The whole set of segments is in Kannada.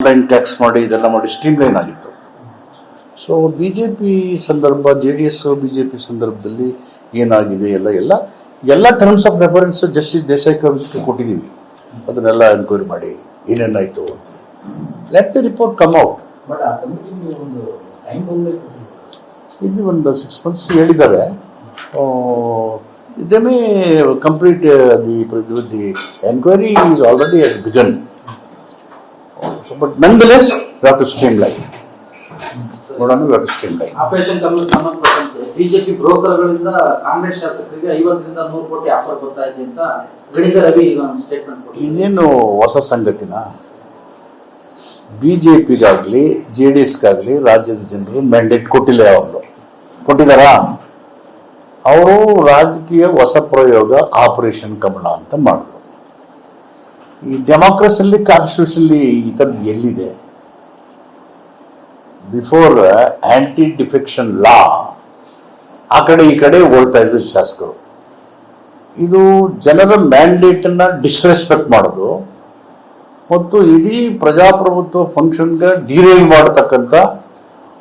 ಆನ್ಲೈನ್ ಟ್ಯಾಕ್ಸ್ ಮಾಡಿ ಇದೆಲ್ಲ ಮಾಡಿ ಸ್ಟ್ರೀಮ್ ಲೈನ್ ಆಗಿತ್ತು. ಸೊ ಬಿ ಜೆ ಪಿ ಸಂದರ್ಭ J D S B J P ಸಂದರ್ಭದಲ್ಲಿ ಏನಾಗಿದೆ ಎಲ್ಲ ಎಲ್ಲ ಎಲ್ಲ terms of reference justice Desai ಕಮಿಷನ್ಗೆ ಕೊಟ್ಟಿದ್ದೀವಿ. ಅದನ್ನೆಲ್ಲ ಎನ್ಕ್ವೈರಿ ಮಾಡಿ ಏನೇನಾಯಿತು ಅಂತ. Let the report come out but ಆ ಕಮಿಟಿಗೆ ಒಂದು ಟೈಮ್ ಬಂದ್ಬೇಕು ಇದು ಒಂದು ಸಿಕ್ಸ್ ಮಂತ್ಸ್ ಹೇಳಿದ್ದಾರೆ. They may complete the the enquiry is already is began so but nonetheless, we have to streamline. ನೋಡೋಣ we to streamline operation ಕಮಲಕ್ಕೆ ಸಂಬಂಧಪಟ್ಟಂತೆ ಬಿಜೆಪಿ ಬ್ರೋಕರ್ಗಳಿಂದ ಕಾಂಗ್ರೆಸ್ ಶಾಸಕರಿಗೆ ಐವತ್ತರಿಂದ ನೂರು ಕೋಟಿ ಆಫರ್ ಬರ್ತಾ ಇದೆ ಅಂತ ಗಣಿತ ರವಿ ಈಗ ಒಂದು ಸ್ಟೇಟ್ಮೆಂಟ್ ಕೊಟ್ಟಿದ್ದಾರೆ. ಇನ್ನೇನು ಹೊಸ ಸಂಗತಿನ? ಬಿ ಜೆ ಪಿಗಾಗಲಿ ಜೆ ಡಿ ಎಸ್ಗಾಗಲಿ ರಾಜ್ಯದ ಜನರು ಮ್ಯಾಂಡೇಟ್ ಕೊಟ್ಟಿಲ್ಲ ಯಾವಾಗಲೂ. ಕೊಟ್ಟಿದ್ದಾರಾ? ಅವರು ರಾಜಕೀಯ ಹೊಸ ಪ್ರಯೋಗ ಆಪರೇಷನ್ ಕಮಲ ಅಂತ ಮಾಡಿದ್ರು. ಈ ಡೆಮಾಕ್ರಸಿಯಲ್ಲಿ ಕಾನ್ಸ್ಟಿಟ್ಯೂಷನ್ಲಿ ಈ ಥರದ್ದು ಎಲ್ಲಿದೆ? ಬಿಫೋರ್ ಆಂಟಿ ಡಿಫೆಕ್ಷನ್ ಲಾ ಆ ಕಡೆ ಈ ಕಡೆ ಓಡ್ತಾ ಇದ್ರು ಶಾಸಕರು. ಇದು ಜನರ ಮ್ಯಾಂಡೇಟ್ ಅನ್ನ ಡಿಸ್ರೆಸ್ಪೆಕ್ಟ್ ಮಾಡೋದು, ಮತ್ತು ಇಡೀ ಪ್ರಜಾಪ್ರಭುತ್ವ ಫಂಕ್ಷನ್ಗೆ ಡೀರೇಲ್ ಮಾಡತಕ್ಕಂಥ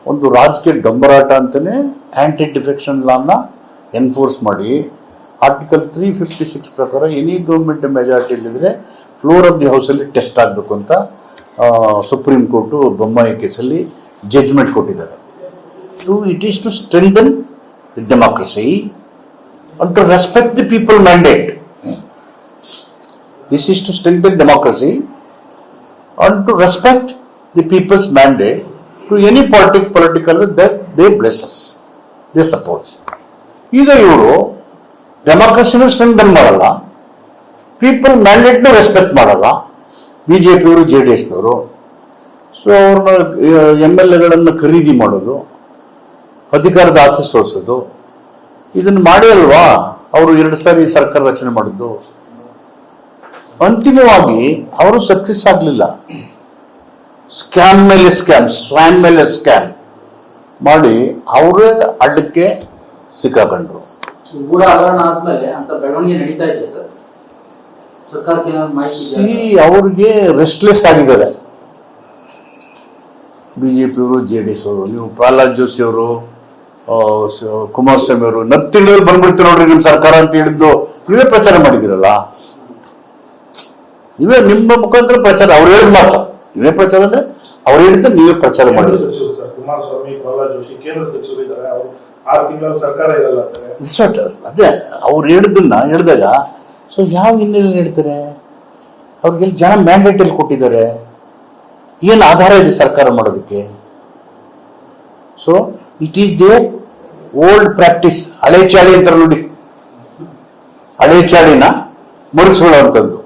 ಒಂದು ರಾಜಕೀಯ ಡಂಬರಾಟ ಅಂತಲೇ ಆಂಟಿ ಡಿಫೆಕ್ಷನ್ ಲಾನ ಎನ್ಫೋರ್ಸ್ ಮಾಡಿ ಆರ್ಟಿಕಲ್ ತ್ರೀ ಫಿಫ್ಟಿ ಸಿಕ್ಸ್ ಪ್ರಕಾರ ಎನಿ ಗೌರ್ಮೆಂಟ್ ಮೆಜಾರಿಟಿ ಇಲ್ಲಿದ್ರೆ ಫ್ಲೋರ್ ಆಫ್ ದಿ ಹೌಸಲ್ಲಿ ಟೆಸ್ಟ್ ಆಗಬೇಕು ಅಂತ ಸುಪ್ರೀಂ ಕೋರ್ಟು ಬೊಮ್ಮಾಯಿ ಕೇಸಲ್ಲಿ ಜಡ್ಜ್ಮೆಂಟ್ ಕೊಟ್ಟಿದ್ದಾರೆ to it is to strengthen the democracy and to respect the people mandate this is to strengthen democracy and to respect the people's mandate to any politic political that they blesses they supports. ಈಗ ಇವರು ಡೆಮಾಕ್ರಸಿನೂ ಸ್ಟ್ರೆಂಥನ್ ಮಾಡಲ್ಲ ಪೀಪಲ್ ಮ್ಯಾಂಡೇಟ್ನೂ ರೆಸ್ಪೆಕ್ಟ್ ಮಾಡಲ್ಲ. ಬಿ ಜೆ ಪಿಯವರು ಜೆ ಡಿ ಎಸ್ನವರು ಸೊ ಅವ್ರನ್ನ ಎಂ ಎಲ್ ಎಗಳನ್ನು ಖರೀದಿ ಮಾಡೋದು, ಅಧಿಕಾರದ ಆಸೆ ಸೋಸೋದು, ಇದನ್ನು ಮಾಡಿ ಅಲ್ವಾ? ಅವರು ಎರಡು ಸಾರಿ ಸರ್ಕಾರ ರಚನೆ ಮಾಡಿದ್ದು. ಅಂತಿಮವಾಗಿ, ಅವರು ಸಕ್ಸಸ್ ಆಗಲಿಲ್ಲ. ಸ್ಕ್ಯಾಮ್ ಮೇಲೆ ಸ್ಕ್ಯಾಮ್ ಸ್ವ್ಯಾಮ್ ಮೇಲೆ ಸ್ಕ್ಯಾಮ್ ಮಾಡಿ ಅವರೇ ಅಡ್ಡಕ್ಕೆ ಸಿಕ್ಕಾಕೊಂಡ್ರು. ಸಿ? ಅವ್ರಿಗೆ ರೆಸ್ಟ್ಲೆಸ್ ಆಗಿದ್ದಾರೆ. ಬಿಜೆಪಿಯವರು ಜೆ ಡಿ ಎಸ್ ಅವರು ನೀವು ಪ್ರಹ್ಲಾದ್ ಜೋಶಿ ಅವರು ಕುಮಾರಸ್ವಾಮಿ ಅವರು ನತ್ತಿಳಿದ್ರು ಬಂದ್ಬಿಡ್ತೀವಿ ನೋಡ್ರಿ ನಿಮ್ ಸರ್ಕಾರ ಅಂತ ಹೇಳಿದ್ದು ನೀವೇ ಪ್ರಚಾರ ಮಾಡಿದಿರಲ್ಲ ನೀವೇ ನಿಮ್ಮ ಮುಖಾಂತರ ಪ್ರಚಾರ ಅವ್ರು ಹೇಳಿದ್ ಮಾತ್ರ. ನೀವೇ ಪ್ರಚಾರ ಅಂದ್ರೆ ಅವ್ರು ಹೇಳಿದ್ದ ನೀವೇ ಪ್ರಚಾರ ಮಾಡಿದ್ರಿ ಕುಮಾರಸ್ವಾಮಿ ಪ್ರಹ್ಲಾದ್ ಜೋಶಿ ಕೇಂದ್ರ ಸಚಿವರು ಇದ್ದಾರೆ. ಅವರು ಆರು ತಿಂಗಳ ಸರ್ಕಾರ ಇರಲ್ಲ ಅಂತಾರೆ It's ಅದೇ ಅವ್ರು ಹೇಳಿದ್ದನ್ನ ಹೇಳಿದಾಗ ಸೊ ಯಾವ ಹಿನ್ನೆಲೆ ಹೇಳ್ತಾರೆ? ಅವ್ರಿಗೆ ಜನ ಮ್ಯಾಂಡೇಟ್ ಅಲ್ಲಿ ಕೊಟ್ಟಿದ್ದಾರೆ. ಏನು ಆಧಾರ ಇದೆ ಸರ್ಕಾರ ಮಾಡೋದಕ್ಕೆ? So it is there old practice ಹಳೆ ಚಾಳಿ ಅಂತಾರೆ ನೋಡಿ. ಹಳೆ ಚಾಳಿನ ಮುರುಗಿಸ್ಕೊಳ್ಳುವಂಥದ್ದು.